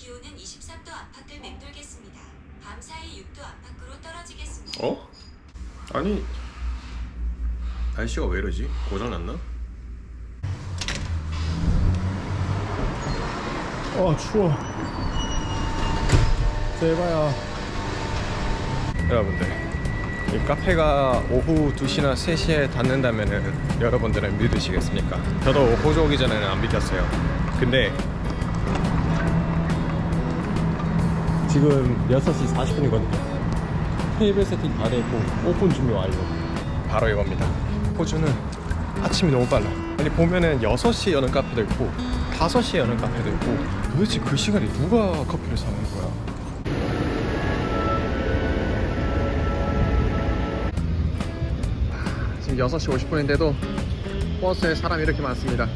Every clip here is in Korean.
기온은 23도 안팎을 맴돌겠습니다. 밤사이 6도 안팎으로 떨어지겠습니다. 어? 아니 날씨가 왜 이러지? 고장 났나? 아 추워 제발야 여러분들 이 카페가 오후 2시나 3시에 닫는다면 여러분들은 믿으시겠습니까? 저도 호주 오기 전에는 안 믿겼어요 근데 지금 6시 40분이거든요. 테이블 세팅 다 돼있고 오픈 준비 완료. 바로 이겁니다. 호주는 아침이 너무 빨라. 아니 보면은 6시에 여는 카페도 있고 5시에 여는 카페도 있고 도대체 그 시간에 누가 커피를 사는 거야? 지금 6시 50분인데도 버스에 사람이 이렇게 많습니다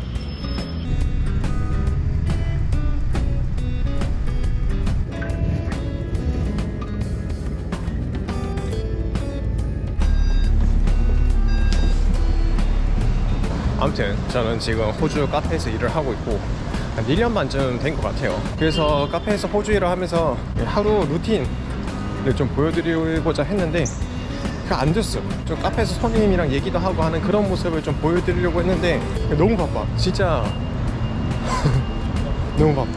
아무튼 저는 지금 호주 카페에서 일을 하고 있고 한 1년 만쯤 된 것 같아요. 그래서 카페에서 호주 일을 하면서 하루 루틴을 좀 보여드리고자 했는데 그게 안 됐어 좀 카페에서 손님이랑 얘기도 하고 하는 그런 모습을 좀 보여드리려고 했는데 너무 바빠. 진짜 너무 바빠.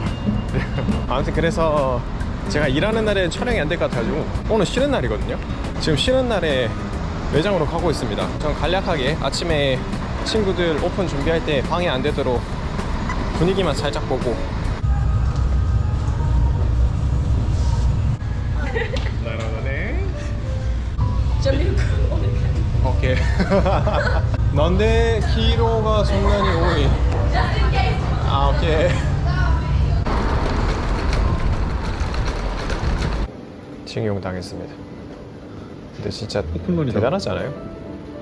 아무튼 그래서 제가 일하는 날에 촬영이 안 될 것 같아가지고 오늘 쉬는 날이거든요. 지금 쉬는 날에 매장으로 가고 있습니다. 전 간략하게 아침에 친구들 오픈 준비할 때 방해 안 되도록 분위기만 살짝 보고. 나라네 오케이. 넌데 키로가 순간이 오이. 아 오케이. 징용 당했습니다. 근데 진짜. 대단하지 않아요?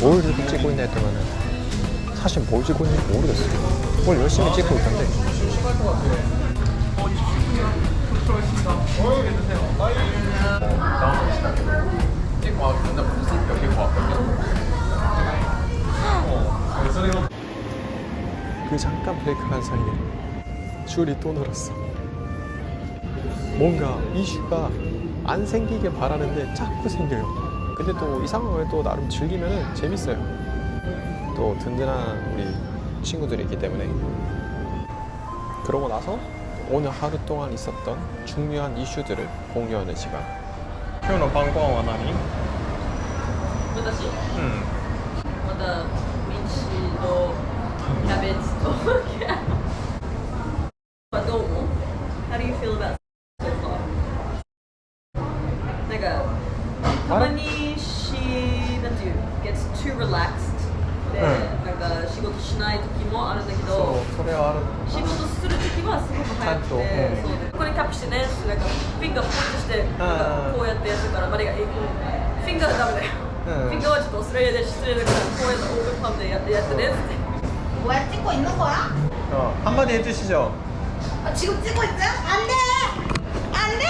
뭘 이렇게 찍고 있나 했더니 사실 뭘 찍고 있는지 모르겠어요 뭘 열심히 찍고 있던데. 그 잠깐 브레이크한 사이에 줄이 또 늘었어. 뭔가 이슈가 안 생기게 바라는데 자꾸 생겨요 근데 또 이 상황을 또 나름 즐기면 재밌어요 또 든든한 우리 친구들이 있기 때문에 그러고 나서 오늘 하루 동안 있었던 중요한 이슈들을 공유하는 시간 표현 방광 원하니? 私 응 またミンチとキャベツと 仕事しない時もあるんだけどそれはある仕事する時はすごく早くて、ちゃんとうんそうここにタップしてねなんかフィンガーポイントしてなんかこうやってやってたらマリがえフィンガーダメだよ、うんフィンガーはちょっとオーストラリアで失礼だからこうやってオープンパンでやってやってねって 뭐야 찍고 있는 거야? 어, 한마디 해주시죠 아, 지금 찍고 있어요? 안돼 안돼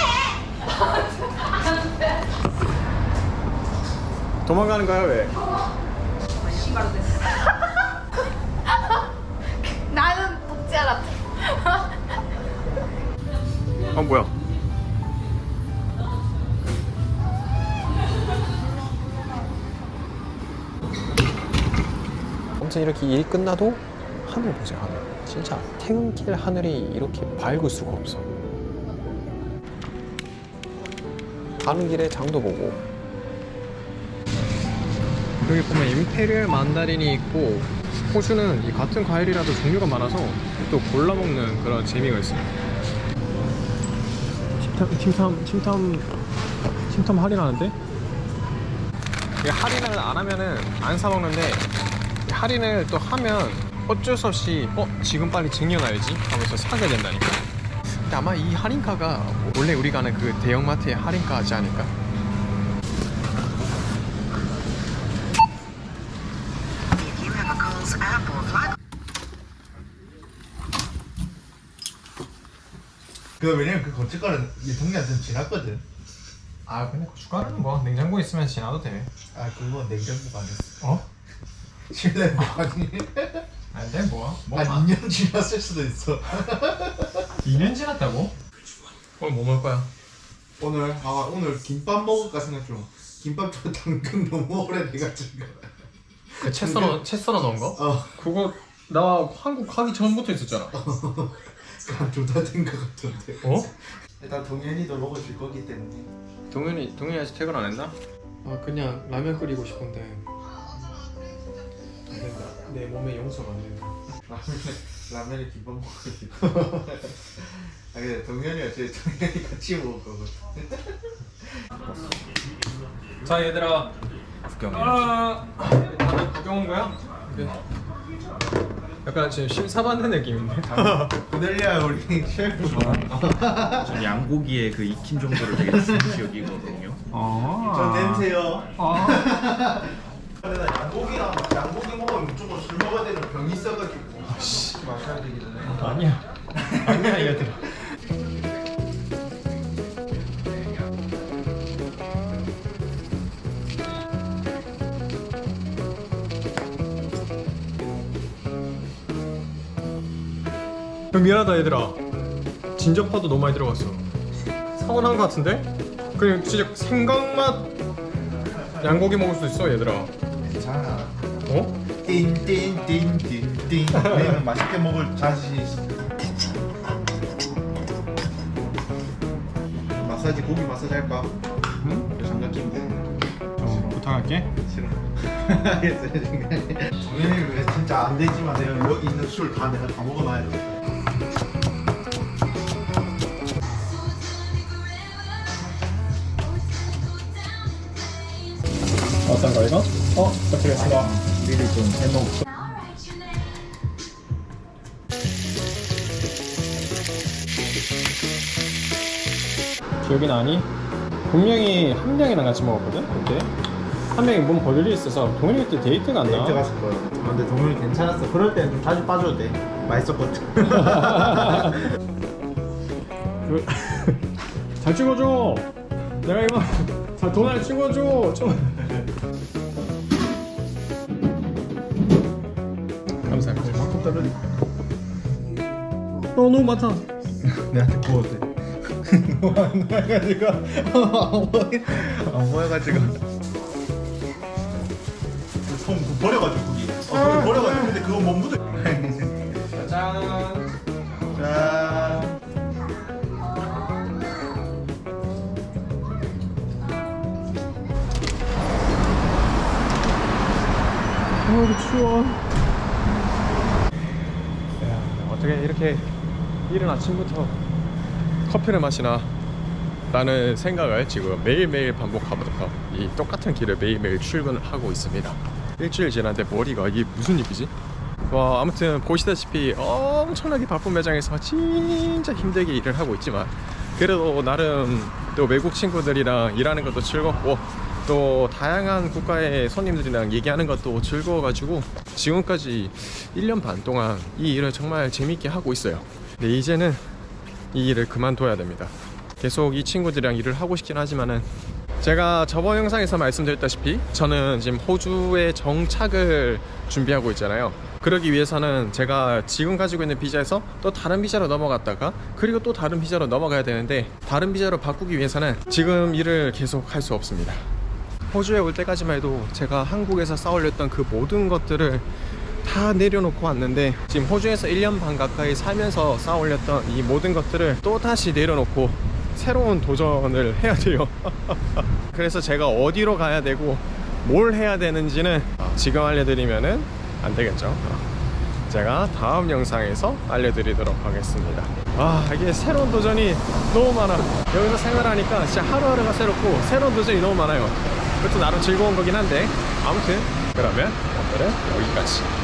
도망가는 거야 왜? 시바르 됐어 나는 복지 알았 아. 뭐야? 아무튼 이렇게 일 끝나도 하늘 보세요 하늘. 진짜 퇴근길 하늘이 이렇게 밝을 수가 없어. 가는 길에 장도 보고. 여기 보면 임페리얼 만다린이 있고 호주는 이 같은 과일이라도 종류가 많아서 또 골라 먹는 그런 재미가 있어요. 침탐 침탐 침탐 침탐 할인하는데? 할인을 안 하면은 안 사 먹는데 할인을 또 하면 어쩔 수 없이 어 지금 빨리 쟁여놔야지 하면서 사게 된다니까. 근데 아마 이 할인가가 원래 우리가 아는 그 대형마트의 할인가지 않을까? 그 왜냐면 그이 동네한테는 지났거든. 아 근데 고춧가루는 뭐 냉장고에 있으면 지나도 돼. 아 그거 냉장고가 아니었어. 어? 실내 보관이 안돼 뭐야? 뭐 한 2년 지났을 수도 있어. 2년 지났다고? 오늘 뭐 먹을 거야? 오늘 아 오늘 김밥 먹을까 생각 중. 김밥 좀 당근 너무 오래 돼가지고. 그채 썰어 채 썰어 넣은 거? 어, 그거 나 한국 가기 전부터 있었잖아. 그냥 조다 된 것 같은데. 어? 일단 동현이도 먹어줄 거기 때문에. 동현이 동현이 아직 퇴근 안 했나? 아 그냥 라면 끓이고 싶은데 안 된다. 내 몸에 용서가 안 된다. 라면에 라면에 김밥 먹거든. 아 근데 동현이가 제 동현이 같이 먹을 거거든. 자 얘들아 구경해. 다들 구경 온 거야? 그래. 약간 지금 심사받는 느낌인데. 고델리아 우리 셰프. 전 양고기의 그 익힘 정도를 되게 쓴 기억이거든요. 아. 저 냄새요. 아. 근데 나 양고기랑 양고기 먹으면 무조건 술 먹어야 되는 병이 있어가지고 마셔야 되기 전에 아니야. 아니야 얘들아. 미안하다 얘들아. 진저파도 너무 많이 들어갔어. 서운한 거 같은데? 그냥 진짜 생강맛 양고기 먹을 수 있어 얘들아. 괜찮아 어? 띵띵띵띵띵 우리는 맛있게 먹을 자신 있어 마사지 고기 마사지 할까? 응? 장갑 끼면 돼 어, 부탁할게. 싫어 알겠어요 왜 진짜 안 되지만 내가 여기 있는 술 다 내가 다 먹어놔야 돼 어떤 거 이거? 어, 부탁드리겠습니다. 미리 좀 해먹 기억이 나니? 분명히 한 명이랑 같이 먹었거든 그때. 한 명이 몸 벌릴 일이 있어서 동현이 그때 데이트가 안 데이트 나와 갔을 거야 아, 근데 동현이 괜찮았어. 그럴 때는 좀 자주 빠져도 돼. 맛있었거든. 그- 잘 찍어줘. 내가 이거 자 도날 찍어줘. 좀 감사합니다 좀 떨어지 어 너무 많다. 내한테 구워도 돼 안 보여가지고. 안 보여가지고. 손 버려가지고 거기. 어, 손 버려가지고. 근데 그거 못 묻어. 짜잔 짠 아우 추워 어떻게 이렇게 이른 아침부터 커피를 마시나 라는 생각을 지금 매일매일 반복하면서 이 똑같은 길을 매일매일 출근을 하고 있습니다 일주일 지났는데 머리가 이게 무슨 일이지? 와 아무튼 보시다시피 엄청나게 바쁜 매장에서 진짜 힘들게 일을 하고 있지만 그래도 나름 또 외국 친구들이랑 일하는 것도 즐겁고 또 다양한 국가의 손님들이랑 얘기하는 것도 즐거워가지고 지금까지 1년 반 동안 이 일을 정말 재밌게 하고 있어요 근데 이제는 이 일을 그만둬야 됩니다 계속 이 친구들이랑 일을 하고 싶긴 하지만은 제가 저번 영상에서 말씀드렸다시피 저는 지금 호주에 정착을 준비하고 있잖아요. 그러기 위해서는 제가 지금 가지고 있는 비자에서 또 다른 비자로 넘어갔다가 그리고 또 다른 비자로 넘어가야 되는데 다른 비자로 바꾸기 위해서는 지금 일을 계속 할 수 없습니다. 호주에 올 때까지만 해도 제가 한국에서 쌓아올렸던 그 모든 것들을 다 내려놓고 왔는데 지금 호주에서 1년 반 가까이 살면서 쌓아올렸던 이 모든 것들을 또 다시 내려놓고 새로운 도전을 해야 돼요. 그래서 제가 어디로 가야 되고 뭘 해야 되는지는 지금 알려드리면은 안 되겠죠. 제가 다음 영상에서 알려드리도록 하겠습니다. 아 이게 새로운 도전이 너무 많아. 여기서 생활하니까 진짜 하루하루가 새롭고 새로운 도전이 너무 많아요. 그것도 나름 즐거운 거긴 한데 아무튼 그러면 오늘은 여기까지.